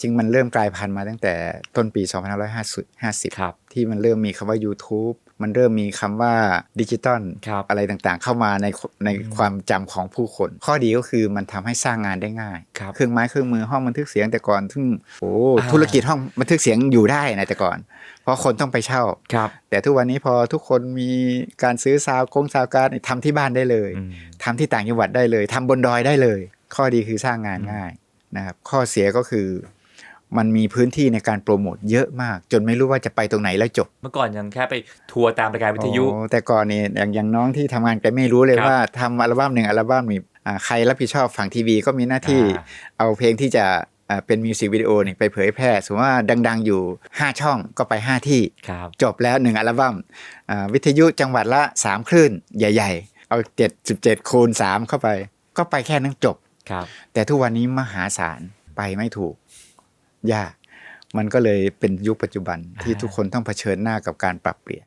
จริงมันเริ่มกลายพันธุ์มาตั้งแต่ต้นปี 2550ครับที่มันเริ่มมีคำว่า YouTube มันเริ่มมีคำว่าดิจิตอลครับอะไรต่างๆ เข้ามาในในความจำของผู้คน ข้อดีก็คือมันทำให้สร้างงานได้ง่ายครับเครื่องไม้เครื่องมือห้องบันทึกเสียงแต่ก่อนซึ่งโอ้อ่าธุรกิจห้องบันทึกเสียงอยู่ได้นะแต่ก่อน เพราะคนต้องไปเช่าครับแต่ทุกวันนี้พอทุกคนมีการซื้อซาวด์กงซาวด์การ์ดทำที่บ้านได้เลยอืมทำที่ต่างจังหวัดได้เลยทำบนดอยได้เลย ข้อดีคือสร้างงานง่ายนะครับข้อเสียก็คือ มันมีพื้นที่ในการโปรโมทเยอะมาก จนไม่รู้ว่าจะไปตรงไหนแล้วจบ เมื่อก่อนยังแค่ไปทัวร์ตามรายการวิทยุโอ้แต่ก่อนเนี่ยอย่างอย่างน้องที่ทำงานแกไม่รู้เลยครับว่าทำอัลบั้มหนึ่งอัลบั้มมีอ่าใครรับผิดชอบฝั่งทีวีก็มีหน้าที่อ่าเอาเพลงที่จะอ่าเป็นมิวสิกวิดีโอเนี่ยไปเผยแพร่สมมติว่าดัง ๆ อยู่ 5 ช่องก็ไป 5 ที่ครับจบแล้ว 1 อัลบั้มอ่าวิทยุจังหวัดละ 3 คลื่นใหญ่ ๆ เอา 77 คูณ 3 เข้าไป ก็ไปแค่นั้นจบครับแต่ทุกวันนี้มหาศาลไปไม่ถูก ยาก มันก็เลยเป็นยุคปัจจุบันที่ทุกคนต้องเผชิญหน้ากับการปรับเปลี่ยน